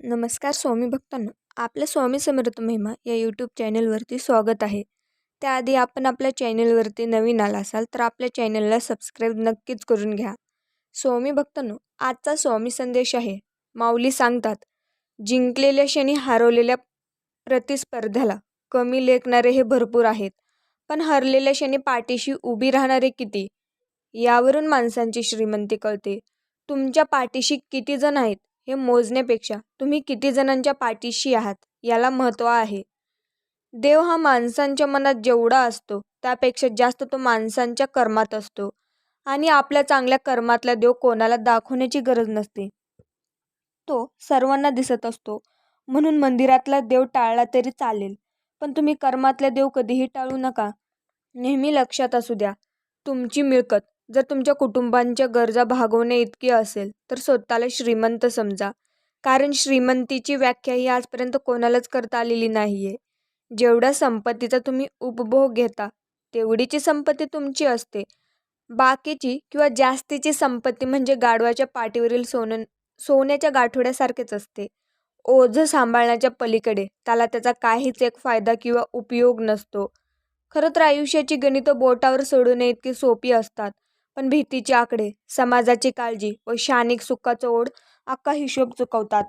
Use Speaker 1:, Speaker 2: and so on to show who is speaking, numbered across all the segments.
Speaker 1: नमस्कार स्वामी भक्तांनो आपल्या स्वामी समर्थ महिमा या यूट्यूब चॅनलवरती स्वागत आहे. त्याआधी आपण आपल्या चॅनलवरती नवीन आला असाल तर आपल्या चॅनलला सबस्क्राईब नक्कीच करून घ्या. स्वामी भक्तांनो आजचा स्वामी संदेश आहे. माऊली सांगतात जिंकलेल्या क्षणी हरवलेल्या प्रतिस्पर्ध्याला कमी लेखणारे हे भरपूर आहेत पण हरलेल्या क्षणी पाठीशी उभी राहणारे किती? यावरून माणसांची श्रीमंती कळते. तुमच्या पाठीशी किती जण आहेत? हे मोजण्यापेक्षा तुम्ही किती जणांच्या पाठीशी आहात याला महत्त्व आहे. देव हा माणसांच्या मनात जेवढा असतो त्यापेक्षा जास्त तो माणसांच्या कर्मात असतो. आणि आपल्या चांगल्या कर्मातला देव कोणाला दाखवण्याची गरज नसते. तो सर्वांना दिसत असतो. म्हणून मंदिरातला देव टाळला तरी चालेल. पण तुम्ही कर्मातला देव कधीही टाळू नका. नेहमी लक्षात असू द्या. तुमची मिळकत. जर तुमच्या कुटुंबांच्या गरजा भागवणे इतकी असेल तर स्वतःला श्रीमंत समजा. कारण श्रीमंतीची व्याख्या ही आजपर्यंत कोणालाच करता आलेली नाही आहे जेवढ्या संपत्तीचा तुम्ही उपभोग घेता तेवढीची संपत्ती तुमची असते. बाकीची किंवा जास्तीची संपत्ती म्हणजे गाढवाच्या पाठीवरील सोनं सोन्याच्या गाठोड्यासारखेच असते. ओझं सांभाळण्याच्या पलीकडे त्याला त्याचा काहीच एक फायदा किंवा उपयोग नसतो. खरं तर आयुष्याची गणितं बोटावर सोडवणे इतकी सोपी असतात. पण भीतीचे आकडे समाजाची काळजी व शानिक सुखाचं ओढ अख्खा हिशोब चुकवतात.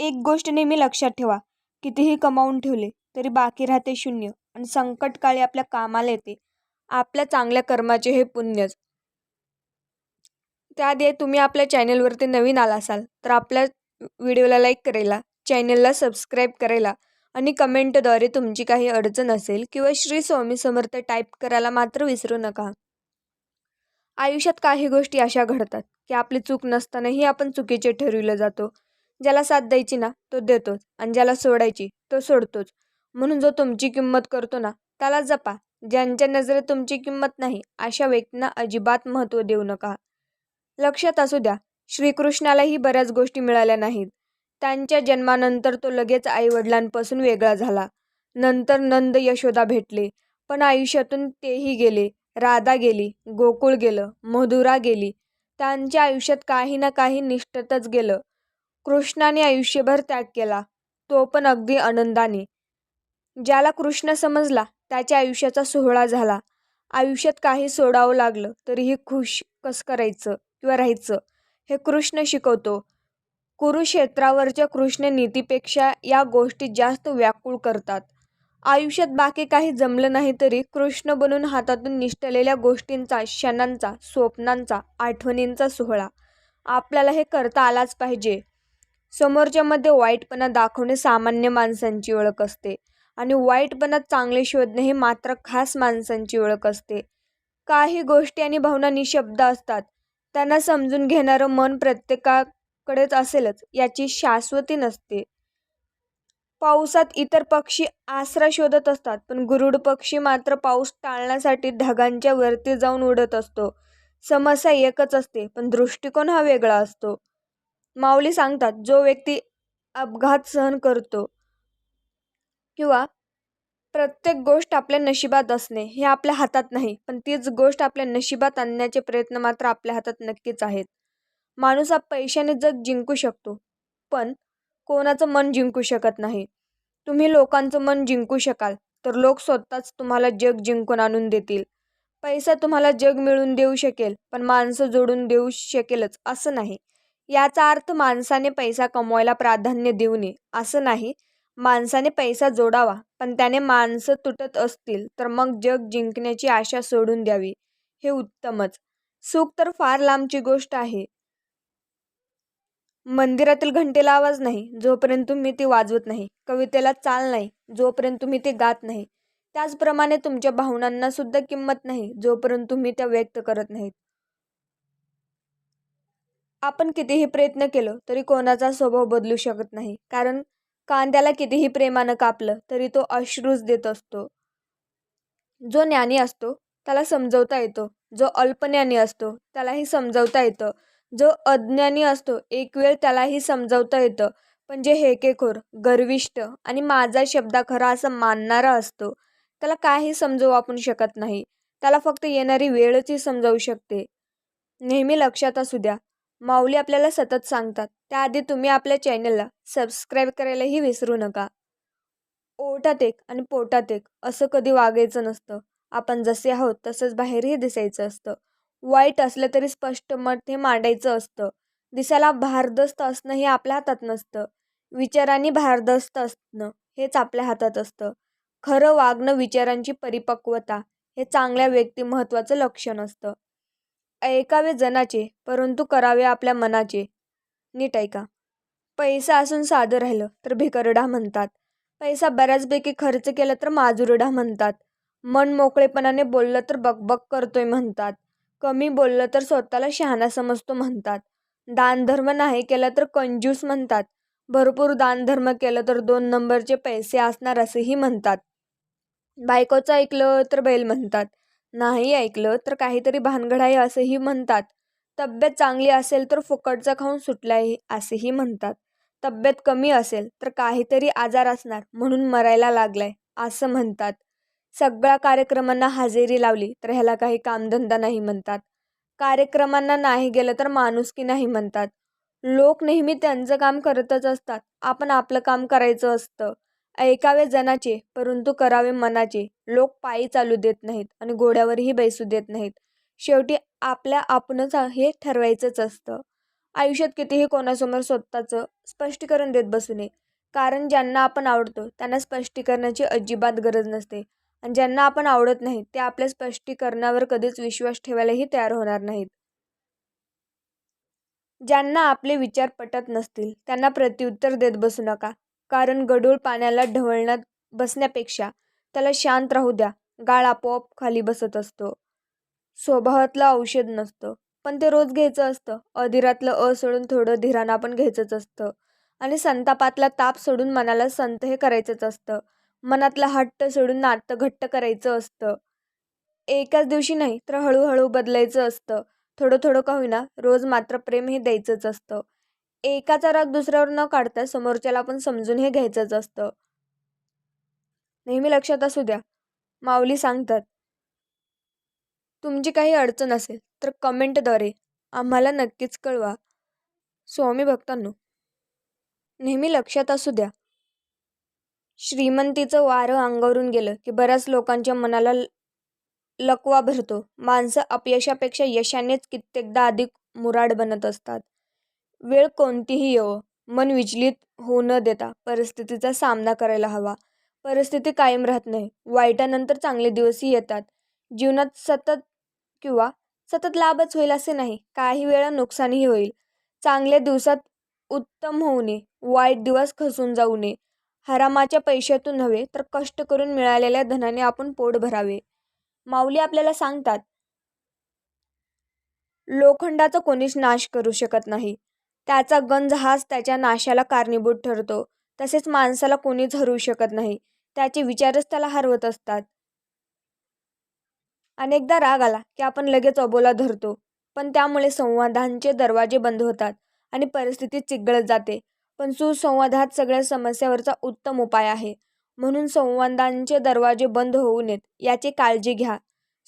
Speaker 1: एक गोष्ट नेहमी लक्षात ठेवा कितीही कमावून ठेवले तरी बाकी राहते शून्य आणि संकटकाळी आपल्या कामाला येते. आपल्या चांगल्या कर्माचे हे पुण्यच त्याआधी तुम्ही आपल्या चॅनलवरती नवीन आला असाल तर आपल्या व्हिडिओला लाईक करायला चॅनलला सबस्क्राईब करायला आणि कमेंटद्वारे तुमची काही अडचण असेल किंवा श्री स्वामी समर्थ टाईप करायला मात्र विसरू नका. आयुष्यात काही गोष्टी अशा घडतात की आपली चूक नसतानाही आपण चुकीचे ठरविलं जातो. ज्याला साथ द्यायची ना तो देतोच आणि ज्याला सोडायची तो सोडतोच. म्हणून जो तुमची किंमत करतो ना त्याला जपा. ज्यांच्या नजरेत तुमची किंमत नाही अशा व्यक्तींना अजिबात महत्त्व देऊ नका. लक्षात असू द्या श्रीकृष्णालाही बऱ्याच गोष्टी मिळाल्या नाहीत. त्यांच्या जन्मानंतर तो लगेच आईवडिलांपासून वेगळा झाला. नंतर नंद यशोदा भेटले पण आयुष्यातून तेही गेले. राधा गेली गोकुळ गेलं मधुरा गेली. त्यांच्या आयुष्यात काही ना काही निष्ठतच गेलं. कृष्णाने आयुष्यभर त्याग केला तो पण अगदी आनंदाने. ज्याला कृष्ण समजला त्याच्या आयुष्याचा सोहळा झाला. आयुष्यात काही सोडावं लागलं तरीही खुश कसं करायचं किंवा राहायचं हे कृष्ण शिकवतो. कुरुक्षेत्रावरच्या कृष्ण नीतीपेक्षा या गोष्टी जास्त व्याकुळ करतात. आयुष्यात बाकी काही जमलं नाही तरी कृष्ण बनून हातातून निष्ठलेल्या गोष्टींचा क्षणांचा स्वप्नांचा आठवणींचा सोहळा. आपल्याला हे करता आलाच पाहिजे. समोरच्यामध्ये वाईटपणा दाखवणे सामान्य माणसांची ओळख असते आणि वाईटपणात चांगले शोधणे हे मात्र खास माणसांची ओळख असते. काही गोष्टी आणि भावना निशब्द असतात. त्यांना समजून घेणारं मन प्रत्येकाकडेच असेलच याची शाश्वती नसते. पावसात इतर पक्षी आसरा शोधत असतात पण गुरुड पक्षी मात्र पाऊस टाळण्यासाठी ढगांच्या वरती जाऊन उडत असतो. समस्या एकच असते पण दृष्टिकोन हा वेगळा असतो. माऊली सांगतात जो व्यक्ती अपघात सहन करतो किंवा प्रत्येक गोष्ट आपल्या नशिबात असणे हे आपल्या हातात नाही पण तीच गोष्ट आपल्या नशिबात आणण्याचे प्रयत्न मात्र आपल्या हातात नक्कीच आहेत. माणूस हा पैशाने जग जिंकू शकतो पण कोणाचं मन जिंकू शकत नाही. तुम्ही लोकांचं मन जिंकू शकाल तर लोक स्वतःच तुम्हाला जग जिंकून आणून देतील. पैसा तुम्हाला जग मिळवून देऊ शकेल पण माणसं जोडून देऊ शकेलच असं नाही. याचा अर्थ माणसाने पैसा कमवायला प्राधान्य देऊ नये असं नाही. माणसाने पैसा जोडावा पण त्याने माणसं तुटत असतील तर मग जग जिंकण्याची आशा सोडून द्यावी हे उत्तमच. सुख तर फार लांबची गोष्ट आहे मंदिरातील घंटेला आवाज नाही जोपर्यंत तुम्ही ती वाजवत नाही कवितेला चाल नाही जोपर्यंत तुम्ही ते गात नाही. त्याचप्रमाणे तुमच्या भावनांना सुद्धा किंमत नाही जोपर्यंत तुम्ही त्या व्यक्त करत नाहीत. आपण कितीही प्रयत्न केलो तरी कोणाचा स्वभाव बदलू शकत नाही कारण कांद्याला कितीही प्रेमानं कापलं तरी तो अश्रूच देत असतो. जो ज्ञानी असतो त्याला समजवता येतो. जो अल्पज्ञानी असतो त्यालाही समजवता येतं. जो अज्ञानी असतो एक वेळ त्यालाही समजवता येतं. पण जे हेकेखोर गर्विष्ठ आणि माझा शब्दा खरा असं मानणारा असतो त्याला काही समजवू आपण शकत नाही. त्याला फक्त येणारी वेळच ही समजावू शकते. नेहमी लक्षात असू द्या माऊली आपल्याला सतत सांगतात. त्याआधी तुम्ही आपल्या चॅनलला सबस्क्राईब करायलाही विसरू नका. ओटात एक आणि पोटात एक असं कधी वागायचं नसतं. आपण जसे आहोत तसंच बाहेरही दिसायचं असतं. वाईट असलं तरी स्पष्ट मत हे मांडायचं असतं. दिसायला भारदस्त असणं हे आपल्या हातात नसतं. विचारांनी भारदस्त असणं हेच आपल्या हातात असतं. खरं वागणं विचारांची परिपक्वता हे चांगल्या व्यक्तिमत्वाचं लक्षण असतं. ऐकावे जनाचे परंतु करावे आपल्या मनाचे. नीट ऐका. पैसा असून साधं राहिलं तर भिकरडा म्हणतात. पैसा बऱ्याचपैकी खर्च केला तर माजुरडा म्हणतात. मन मोकळेपणाने बोललं तर बकबक करतोय म्हणतात. कमी बोललं तर स्वतःला शहाणा समजतो म्हणतात. दानधर्म नाही केला तर कंजूस म्हणतात. भरपूर दानधर्म केलं तर दोन नंबरचे पैसे असणार असेही म्हणतात. बायकोचं ऐकलं तर बैल म्हणतात. नाही ऐकलं तर काहीतरी भानगड आहे असंही म्हणतात. तब्येत चांगली असेल तर फुकटचं खाऊन सुटलाय असेही म्हणतात. तब्येत कमी असेल तर काहीतरी आजार असणार म्हणून मरायला लागलाय असं म्हणतात. सगळ्या कार्यक्रमांना हजेरी लावली तर ह्याला काही कामधंदा नाही म्हणतात. कार्यक्रमांना नाही गेलं तर माणुसकी नाही म्हणतात. लोक नेहमी त्यांचं काम करतच असतात. आपण आपलं काम करायचं असतं. ऐकावे जनाचे परंतु करावे मनाचे. लोक पायी चालू देत नाहीत आणि घोड्यावरही बैसू देत नाहीत. शेवटी आपल्या आपणच हे ठरवायचंच असतं. आयुष्यात कितीही कोणासमोर स्वतःचं स्पष्टीकरण देत बसू नये. कारण ज्यांना आपण आवडतो त्यांना स्पष्टीकरणाची अजिबात गरज नसते. आणि ज्यांना आपण आवडत नाही ते आपल्या स्पष्टीकरणावर कधीच विश्वास ठेवायलाही तयार होणार नाहीत. ज्यांना आपले विचार पटत नसतील त्यांना प्रत्युत्तर देत बसू नका. कारण गडूळ पाण्याला ढवळण्यात बसण्यापेक्षा त्याला शांत राहू द्या. गाळ आपोआप खाली बसत असतो. स्वभावातलं औषध नसतं. पण ते रोज घ्यायचं असतं. अधीरातलं अ सोडून थोडं धीरानं आपण घ्यायचंच असतं. आणि संतापातला ताप सोडून मनाला संत हे करायचंच असतं. मनातला हट्ट सोडून नातं घट्ट करायचं असतं. एकाच दिवशी नाही तर हळूहळू बदलायचं असतं. थोडं थोडं का होईना रोज मात्र प्रेम हे द्यायचंच असतं. एकाचा राग दुसऱ्यावर न काढता समोरच्याला आपण समजून हे घ्यायचंच असतं. नेहमी लक्षात असू द्या माऊली सांगतात तुमची काही अडचण असेल तर कमेंटद्वारे आम्हाला नक्कीच कळवा. स्वामी भक्तांनो नेहमी लक्षात असू द्या श्रीमंतीचं वारं अंगावरून गेलं की बऱ्याच लोकांच्या मनाला लकवा भरतो. माणसं अपयशापेक्षा यशानेच कित्येकदा अधिक मुराड बनत असतात. वेळ कोणतीही येवो. मन विचलित होऊ न देता परिस्थितीचा सामना करायला हवा. परिस्थिती कायम राहत नाही. वाईटानंतर चांगले दिवसही येतात. जीवनात सतत किंवा सतत लाभच होईल असे नाही. काही वेळा नुकसानही होईल. चांगल्या दिवसात उत्तम होऊ नये. वाईट दिवस खसून जाऊ नये. हरामाच्या पैशातून नव्हे तर कष्ट करून मिळालेल्या धनाने आपण पोट भरावे. माऊली आपल्याला सांगतात लोखंडाचा कोणीच नाश करू शकत नाही. त्याचा गंज हाच त्याच्या नाशाला कारणीभूत ठरतो. तसेच माणसाला कोणीच हरवू शकत नाही. त्याचे विचारच त्याला हरवत असतात. अनेकदा राग आला की आपण लगेच अबोला धरतो पण त्यामुळे संवादांचे दरवाजे बंद होतात आणि परिस्थिती चिघळत जाते. पण सुसंवादात सगळ्या समस्यावरचा उत्तम उपाय आहे. म्हणून संवादांचे दरवाजे बंद होऊ नयेत याची काळजी घ्या.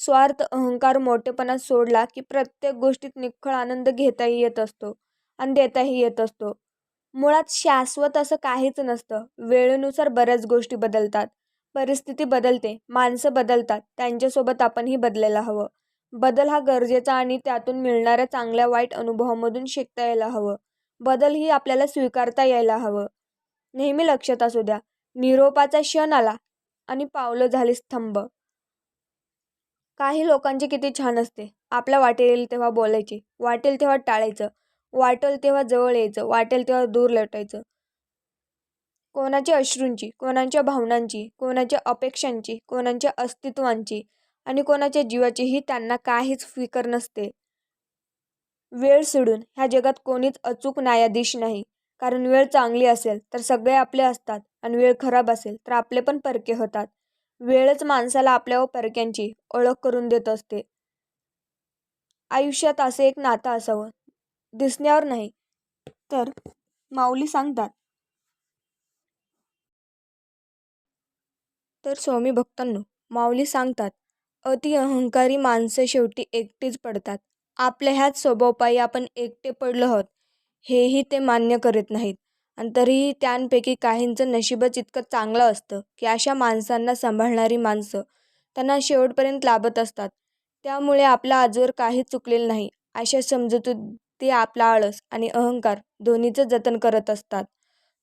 Speaker 1: स्वार्थ अहंकार मोठेपणा सोडला की प्रत्येक गोष्टीत निखळ आनंद घेताही येत असतो आणि देताही येत असतो. मुळात शाश्वत असं काहीच नसतं. वेळेनुसार बऱ्याच गोष्टी बदलतात. परिस्थिती बदलते माणसं बदलतात त्यांच्यासोबत आपणही बदलायला हवं. बदल हा गरजेचा आणि त्यातून मिळणाऱ्या चांगल्या वाईट अनुभवामधून शिकता यायला हवं. बदल ही आपल्याला स्वीकारता यायला हवं. नेहमी लक्षात असू द्या निरोपाचा क्षण आला आणि पावलं झाली स्तंभ. काही लोकांची किती छान असते. आपल्या वाटेल तेव्हा बोलायचे वाटेल तेव्हा टाळायचं वाटेल तेव्हा जवळ यायचं वाटेल तेव्हा दूर लटायचं. कोणाच्या अश्रूंची कोणाच्या भावनांची कोणाच्या अपेक्षांची कोणाच्या अस्तित्वांची आणि कोणाच्या जीवाचीही त्यांना काहीच फिकर नसते. वेळ सोडून ह्या जगात कोणीच अचूक न्यायाधीश नाही. कारण वेळ चांगली असेल तर सगळे आपले असतात आणि वेळ खराब असेल तर आपले पण परके होतात. वेळच माणसाला आपल्या व परक्यांची ओळख करून देत असते. आयुष्यात असे एक नातं असावं. दिसण्यावर नाही. तर माऊली सांगतात. तर स्वामी भक्तांनो माऊली सांगतात अति अहंकारी माणसं शेवटी एकटीच पडतात. आपल्या ह्याच स्वभावपायी आपण एकटे पडलो आहोत हेही ते मान्य करीत नाहीत. आणि तरीही त्यांपैकी काहींचं नशीबच इतकं चांगलं असतं की अशा माणसांना सांभाळणारी माणसं त्यांना शेवटपर्यंत लाभत असतात. त्यामुळे आपला आजवर काहीच चुकलेलं नाही अशा समजुतीत ते आपला आळस आणि अहंकार दोन्हीचं जतन करत असतात.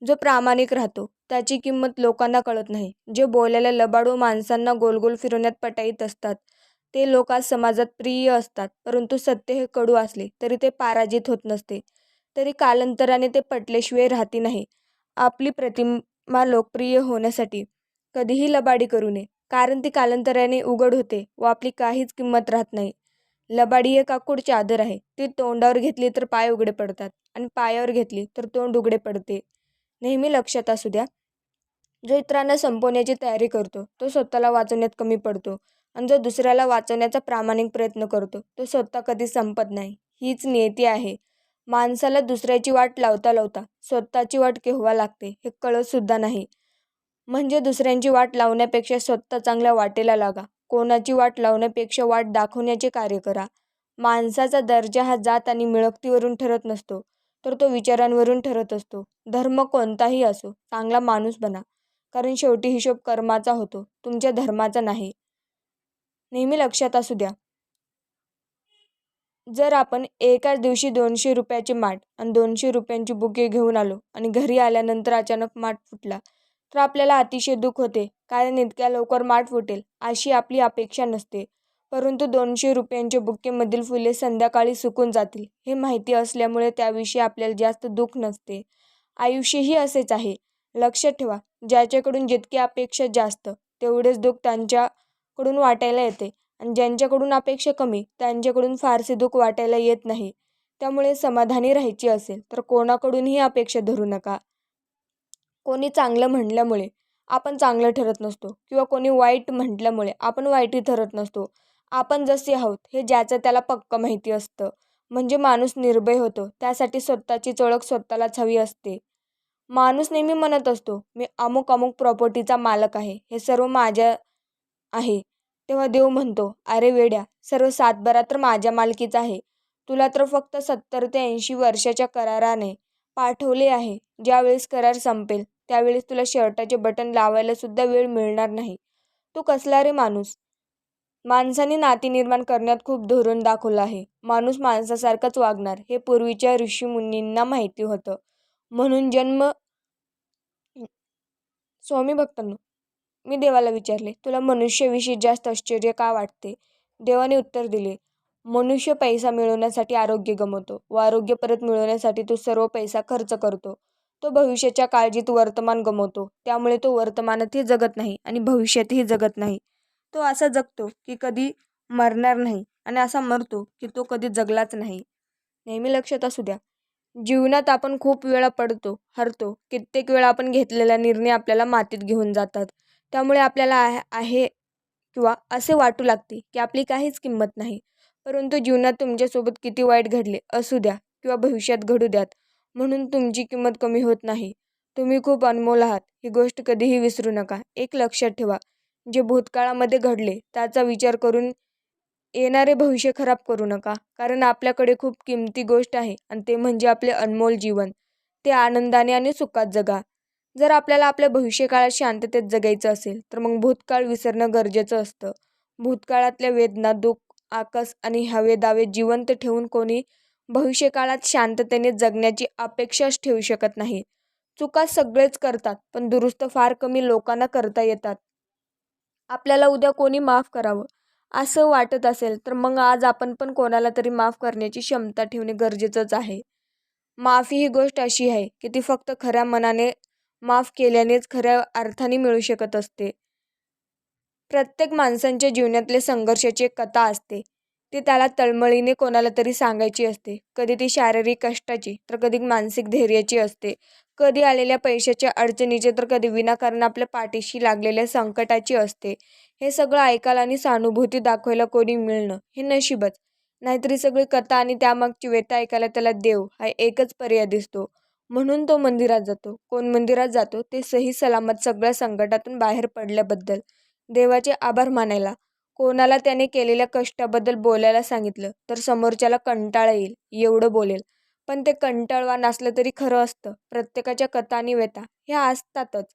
Speaker 1: जो प्रामाणिक राहतो त्याची किंमत लोकांना कळत नाही. जे बोलायला लबाडू माणसांना गोलगोल फिरवण्यात पटाईत असतात ते लोक आज समाजात प्रिय असतात परंतु सत्य हे कडू असले तरी ते पराजित होत नसते. तरी कालांतराने ते पटल्याशिवाय राहती नाही. आपली प्रतिमा लोकप्रिय होण्यासाठी कधीही लबाडी करू नये कारण ती कालांतराने उघड होते व आपली काहीच किंमत राहत नाही. लबाडी हे काकूड चादर आहे ती तोंडावर घेतली तर पाय उघडे पडतात आणि पायावर घेतली तर तोंड उघडे पडते. नेहमी लक्षात असू द्या जो इतरांना संपवण्याची तयारी करतो तो स्वतःला वाचवण्यात कमी पडतो. आणि जो दुसऱ्याला वाचवण्याचा प्रामाणिक प्रयत्न करतो तो स्वतः कधी संपत नाही. हीच नियती आहे. माणसाला दुसऱ्याची वाट लावता लावता स्वतःची वाट केव्हा लागते हे कळतसुद्धा नाही. म्हणजे दुसऱ्यांची वाट लावण्यापेक्षा स्वतः चांगल्या वाटेला लागा. कोणाची वाट लावण्यापेक्षा वाट दाखवण्याचे कार्य करा. माणसाचा दर्जा हा जात आणि मिळकतीवरून ठरत नसतो तर तो विचारांवरून ठरत असतो. धर्म कोणताही असो चांगला माणूस बना. कारण शेवटी हिशोब कर्माचा होतो तुमच्या धर्माचा नाही. नेहमी लक्षात असू द्या. जर आपण एकाच दिवशी दोनशे रुपयाची माठ आणि दोनशे रुपयांची बुके घेऊन आलो आणि घरी आल्यानंतर अचानक माठ फुटला तर आपल्याला अतिशय दुःख होते. कारण इतक्या लवकर माठ फुटेल अशी आपली अपेक्षा नसते. परंतु दोनशे रुपयांच्या बुकेमधील फुले संध्याकाळी सुकून जातील हे माहिती असल्यामुळे त्याविषयी आपल्याला जास्त दुःख नसते. आयुष्यही असेच आहे. लक्षात ठेवा ज्याच्याकडून जितकी अपेक्षा जास्त तेवढेच दुःख त्यांच्या कडून वाटायला येते आणि ज्यांच्याकडून अपेक्षा कमी त्यांच्याकडून फारसे दुःख वाटायला येत नाही. त्यामुळे समाधानी राहायची असेल तर कोणाकडूनही अपेक्षा धरू नका. कोणी चांगलं म्हटल्यामुळे आपण चांगलं ठरत नसतो किंवा कोणी वाईट म्हटल्यामुळे आपण वाईटही ठरत नसतो. आपण जसे आहोत हे ज्याचं त्याला पक्क माहिती असतं. म्हणजे माणूस निर्भय होतो त्यासाठी स्वतःची ओळख स्वतःलाच हवी असते. माणूस नेहमी म्हणत असतो मी अमुक अमुक प्रॉपर्टीचा मालक आहे. हे सर्व माझ्या आहे. तेव्हा देव म्हणतो अरे वेड्या सर्व सातबारा तर माझ्या मालकीचा आहे. तुला तर फक्त सत्तर ते ऐंशी वर्षाच्या कराराने पाठवले आहे. ज्यावेळेस करार संपेल त्यावेळेस तुला शर्टाचे बटन लावायला सुद्धा वेळ मिळणार नाही. तू कसला रे माणूस? माणसाने नाती निर्माण करण्यात खूप धोरण दाखवलं आहे. माणूस माणसासारखाच वागणार हे पूर्वीच्या ऋषीमुनींना माहिती होतं. म्हणून जन्म स्वामी भक्तांनो मी देवाला विचारले तुला मनुष्याविषयी जास्त आश्चर्य का वाटते? देवाने उत्तर दिले मनुष्य पैसा मिळवण्यासाठी आरोग्य गमवतो व आरोग्य परत मिळवण्यासाठी तो सर्व पैसा खर्च करतो. तो भविष्याच्या काळजीत वर्तमान गमवतो. त्यामुळे तो वर्तमानातही जगत नाही आणि भविष्यातही जगत नाही. तो असा जगतो की कधी मरणार नाही आणि असा मरतो की तो कधी जगलाच नाही. नेहमी लक्षात असू द्या जीवनात आपण खूप वेळा पडतो हरतो. कित्येक वेळा आपण घेतलेला निर्णय आपल्याला मातीत घेऊन जातात. त्यामुळे आपल्याला आहे आहे किंवा असे वाटू लागते की आपली काहीच किंमत नाही. परंतु जीवनात तुमच्यासोबत किती वाईट घडले असू द्या किंवा भविष्यात घडू द्यात म्हणून तुमची किंमत कमी होत नाही. तुम्ही खूप अनमोल आहात ही गोष्ट कधीही विसरू नका. एक लक्षात ठेवा जे भूतकाळामध्ये घडले त्याचा विचार करून येणारे भविष्य खराब करू नका. कारण आपल्याकडे खूप किमती गोष्ट आहे आणि ते म्हणजे आपले अनमोल जीवन. ते आनंदाने आणि सुखात जगा. जर आपल्याला आपल्या भविष्यकाळात शांततेत जगायचं असेल तर मग भूतकाळ विसरणं गरजेचं असतं. भूतकाळातल्या वेदना दुःख आकस आणि हवे दावे जिवंत ठेवून कोणी भविष्यकाळात शांततेने जगण्याची अपेक्षाच ठेवू शकत नाही. चुका सगळेच करतात पण दुरुस्त फार कमी लोकांना करता येतात. आपल्याला उद्या कोणी माफ करावं असं वाटत असेल तर मग आज आपण पण कोणाला तरी माफ करण्याची क्षमता ठेवणे गरजेचंच आहे. माफी ही गोष्ट अशी आहे की ती फक्त खऱ्या मनाने माफ केल्यानेच खऱ्या अर्थाने मिळू शकत असते. प्रत्येक माणसांच्या जीवनातले संघर्षाची एक कथा असते. ती त्याला तळमळीने कोणाला तरी सांगायची असते. कधी ती शारीरिक कष्टाची तर कधी मानसिक धैर्याची असते. कधी आलेल्या पैशाच्या अडचणीचे तर कधी विनाकारण आपल्या पाठीशी लागलेल्या संकटाची असते. हे सगळं ऐकायला आणि सहानुभूती दाखवायला कोणी मिळणं हे नशीबच. नाहीतरी सगळी कथा आणि त्यामागची व्यथा ऐकायला त्याला देव हा एकच पर्याय दिसतो. म्हणून तो मंदिरात जातो. कोण मंदिरात जातो ते सही सलामत सगळ्या संकटातून बाहेर पडल्याबद्दल देवाचे आभार मानायला. कोणाला त्याने केलेल्या कष्टाबद्दल बोलायला सांगितलं तर समोरच्याला कंटाळा येईल एवढं बोलेल. पण ते कंटाळवा नसलं तरी खरं असतं. प्रत्येकाच्या कथा आणि व्यथा ह्या असतातच.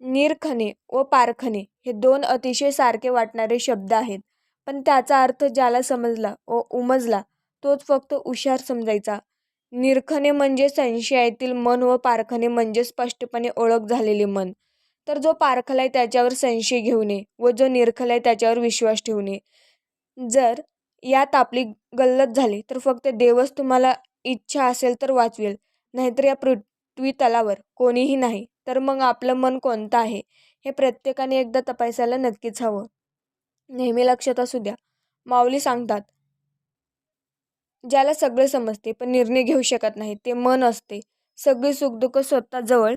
Speaker 1: निरखणे व पारखणे हे दोन अतिशय सारखे वाटणारे शब्द आहेत. पण त्याचा अर्थ ज्याला समजला व उमजला तोच फक्त हुशार समजायचा. निरखणे म्हणजे संशयातील मन व पारखणे म्हणजे स्पष्टपणे ओळख झालेले मन. तर जो पारखलाय त्याच्यावर संशय घेऊ नये व जो निरखलाय त्याच्यावर विश्वास ठेवू नये जर यात आपली गल्लत झाली तर फक्त देवच तुम्हाला इच्छा असेल तर वाचवेल. नाहीतर या पृथ्वी तलावर कोणीही नाही तर मग आपलं मन कोणतं आहे? हे प्रत्येकाने एकदा तपासायला नक्कीच हवं. नेहमी लक्षात असू द्या. माऊली सांगतात ज्याला सगळं समजते पण निर्णय घेऊ शकत नाही. ते मन असते. सगळी सुखदुःख स्वतः जवळ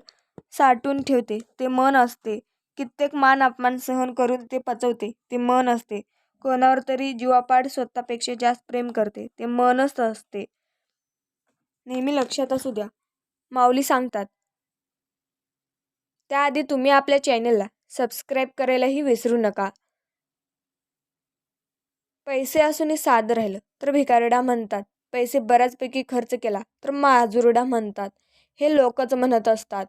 Speaker 1: साठवून ठेवते. ते मन असते. कित्येक मान अपमान सहन करून ते पचवते. ते मन असते. कोणावर तरी जीवापाड स्वतःपेक्षा जास्त प्रेम करते. ते मनच असते. नेहमी लक्षात असू द्या. माऊली सांगतात त्याआधी तुम्ही आपल्या चॅनलला सबस्क्राईब करायलाही विसरू नका. पैसे असूनही साधं राहिलं तर भिकारडा म्हणतात पैसे बऱ्याचपैकी खर्च केला तर माजुरडा म्हणतात. हे लोकच म्हणत असतात.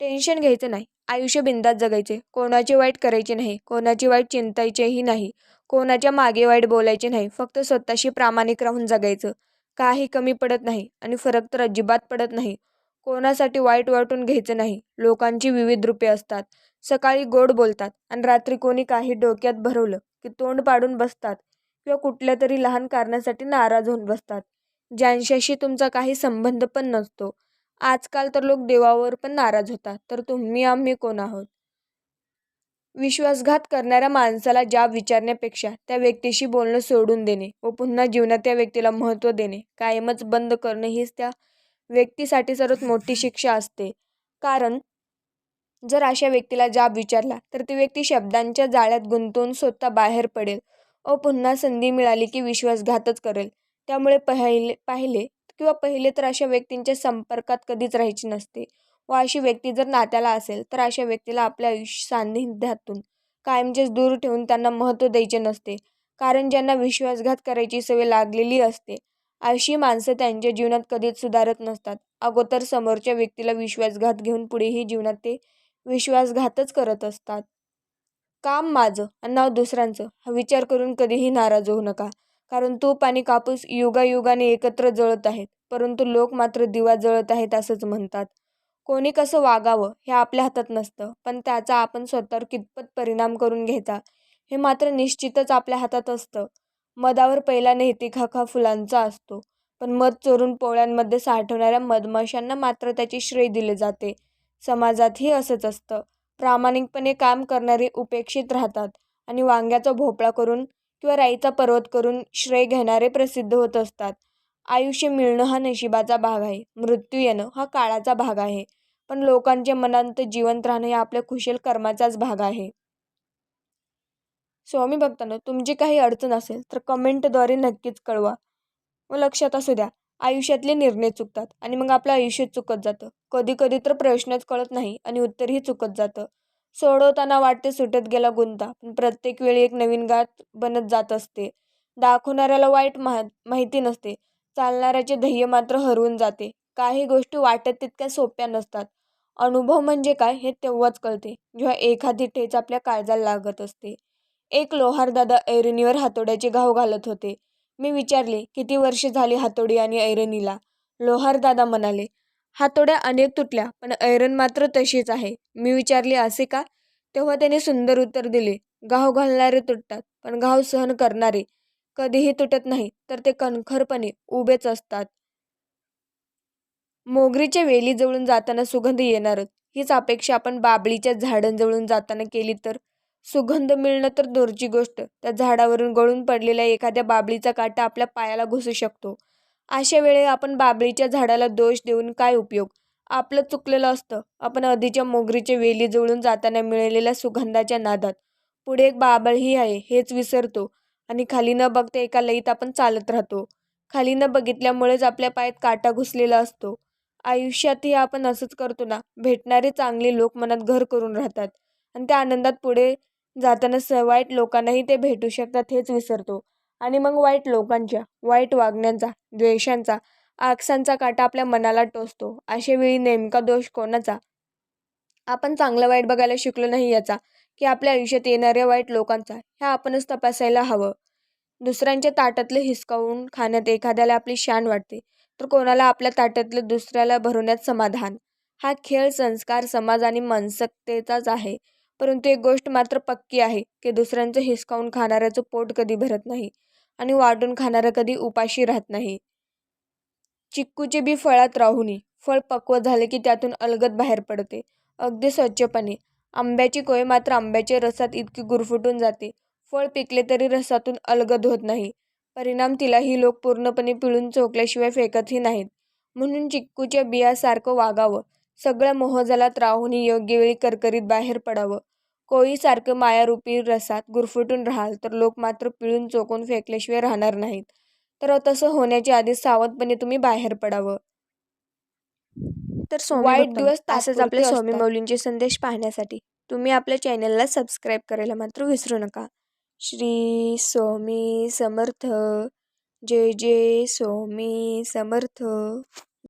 Speaker 1: टेन्शन घ्यायचं नाही. आयुष्य बिंदात जगायचे. कोणाचे वाईट करायचे नाही. कोणाची वाईट चिंतायचेही नाही. कोणाच्या मागे वाईट बोलायचे नाही. फक्त स्वतःशी प्रामाणिक राहून जगायचं. काही कमी पडत नाही आणि फरक तर अजिबात पडत नाही. कोणासाठी वाईट वाटून घ्यायचं नाही. लोकांची विविध रूपे असतात. सकाळी गोड बोलतात आणि रात्री कोणी काही डोक्यात भरवलं की तोंड पाडून बसतात किंवा कुठल्या तरी लहान कारणासाठी नाराज होऊन बसतात. ज्यांच्याशी तुमचा काही संबंध पण नसतो. आजकाल तर लोक देवावर पण नाराज होतात. तर तुम्ही आम्ही कोण आहोत? विश्वासघात करणाऱ्या माणसाला जाब विचारण्यापेक्षा त्या व्यक्तीशी बोलणं सोडून देणे व पुन्हा जीवनात त्या व्यक्तीला महत्त्व देणे कायमच बंद करणं हीच त्या व्यक्तीसाठी सर्वात मोठी शिक्षा असते. कारण जर अशा व्यक्तीला जाब विचारला तर ती व्यक्ती शब्दांच्या जाळ्यात गुंतवून स्वतः बाहेर पडेल व पुन्हा संधी मिळाली की विश्वासघातच करेल. त्यामुळे पहिले पाहिले किंवा पहिले तर अशा व्यक्तींच्या संपर्कात कधीच राहायची नसते व अशी व्यक्ती जर नात्याला असेल तर अशा व्यक्तीला आपल्या आयुष्य सान्निध्यातून कायमचेच दूर ठेवून त्यांना महत्त्व द्यायचे नसते. कारण ज्यांना विश्वासघात करायची सवय लागलेली असते अशी माणसं त्यांच्या जीवनात कधीच सुधारत नसतात. अगोदर समोरच्या व्यक्तीला विश्वासघात घेऊन पुढेही जीवनात ते विश्वासघातच करत असतात. काम माझं आणि नाव दुसऱ्यांचं हा विचार करून कधीही नाराज होऊ नका. कारण तूप आणि कापूस युगायुगाने एकत्र जळत आहेत परंतु लोक मात्र दिवा जळत आहेत असंच म्हणतात. कोणी कसं वागावं हे आपल्या हातात नसतं पण त्याचा आपण स्वतःवर कितपत परिणाम करून घ्यायचा हे मात्र निश्चितच आपल्या हातात असतं. मधावर पहिला नेहती खाखा फुलांचा असतो पण मध चोरून पोळ्यांमध्ये साठवणाऱ्या मधमाशांना मात्र त्याचे श्रेय दिले जाते. समाजातही असंच असतं. प्रामाणिकपणे काम करणारे उपेक्षित राहतात आणि वांग्याचा भोपळा करून किंवा राईचा पर्वत करून श्रेय घेणारे प्रसिद्ध होत असतात. आयुष्य मिळणं हा नशिबाचा भाग आहे. मृत्यू येणं हा काळाचा भाग आहे. पण लोकांच्या मनांत जिवंत राहणं हे आपल्या कुशल कर्माचाच भाग आहे. स्वामी भक्तांनो तुमची काही अडचण असेल तर कमेंटद्वारे नक्कीच कळवा. व लक्षात असू द्या आयुष्यातले निर्णय चुकतात आणि मग आपलं आयुष्य चुकत जातं. कधी कधी तर प्रश्नच कळत नाही आणि उत्तरही चुकत जातं. सोडवताना वाटते सुटत गेला गुंता पण प्रत्येक वेळी एक नवीन गाठ बनत जात असते. दाखवणाऱ्याला वाईट महा माहिती नसते. चालणाऱ्याचे ध्येय मात्र हरवून जाते. काही गोष्टी वाटत तितक्या सोप्या नसतात. अनुभव म्हणजे काय हे तेव्हाच कळते जेव्हा एखादी ठेच आपल्या काळजाला लागत असते. एक लोहारदादा ऐरणीवर हातोड्याचे घाव घालत होते. मी विचारले किती वर्ष झाली हातोडी आणि ऐरणीला? लोहारदादा म्हणाले हातोड्या अनेक तुटल्या पण ऐरण मात्र तशीच आहे. मी विचारले असे का? तेव्हा त्याने सुंदर उत्तर दिले घाव घालणारे तुटतात पण घाव सहन करणारे कधीही तुटत नाही तर ते कणखरपणे उभेच असतात. मोगरीच्या वेली जवळून जाताना सुगंध येणारच हीच अपेक्षा आपण बाबळीच्या झाडांजवळून जाताना केली तर सुगंध मिळणं तर दूरची गोष्ट. त्या झाडावरून गळून पडलेल्या एखाद्या बाबळीचा काटा आपल्या पायाला घुसू शकतो. अशा वेळी आपण बाबळीच्या झाडाला दोष देऊन काय उपयोग? आपलं चुकलेलं असतं. आपण आधीच्या मोगरीच्या वेली जवळून जाताना मिळालेल्या सुगंधाच्या नादात. पुढे एक बाबळही आहे हेच विसरतो आणि खाली न बघता एका लईत आपण चालत राहतो. खाली न बघितल्यामुळेच आपल्या पायात काटा घुसलेला असतो. आयुष्यातही आपण असंच करतो ना? भेटणारे चांगले लोक मनात घर करून राहतात. आणि त्या आनंदात पुढे जाताना स वाईट लोकांनाही ते भेटू शकतात हेच विसरतो. आणि मग वाईट लोकांच्या वाईट वागण्यांचा द्वेषांचा आक्षांचा काटा आपल्या मनाला टोचतो. अशा वेळी नेमका दोष कोणाचा? आपण चांगलं वाईट बघायला शिकलो नाही याचा की आपल्या आयुष्यात येणाऱ्या वाईट लोकांचा ह्या आपणच तपासायला हवं. दुसऱ्यांच्या ताटातलं हिसकावून खाण्यात एखाद्याला आपली शान वाटते तर कोणाला आपल्या ताटातलं दुसऱ्याला भरवण्यात समाधान? हा खेळ संस्कार समाज आणि मानसिकतेचाच आहे. परंतु एक गोष्ट मात्र पक्की आहे की दुसऱ्यांचं हिसकावून खाणाऱ्याचं पोट कधी भरत नाही आणि वाटून खाणारा कधी उपाशी राहत नाही. चिक्कूचे बी फळात राहूनी फळ पक्व झाले की त्यातून अलगद बाहेर पडते अगदी स्वच्छपणे. आंब्याची कोय मात्र आंब्याच्या रसात इतकी गुरफुटून जाते फळ पिकले तरी रसातून अलगद होत नाही. परिणाम तिलाही लोक पूर्णपणे पिळून चोकल्याशिवाय फेकतही नाहीत. म्हणून चिक्कूच्या बियासारखं वागावं सगळं मोहजलात राहूनही योग्य वेळी करकरीत बाहेर पडावं. कोळीसारखं मायारूपी रसात गुरफुटून राहाल तर लोक मात्र पिळून चोकून फेकल्याशिवाय राहणार नाहीत. तर तसं होण्याच्या आधी सावधपणे तुम्ही बाहेर पडावं. तर
Speaker 2: वाईट दिवस
Speaker 1: तसेच
Speaker 2: तात्पुरते
Speaker 1: आपले स्वामी. मौलींचे संदेश पाहण्यासाठी तुम्ही आपल्या चॅनलला सबस्क्राईब करायला मात्र विसरू नका. श्री स्वामी समर्थ. जय जय स्वामी समर्थ.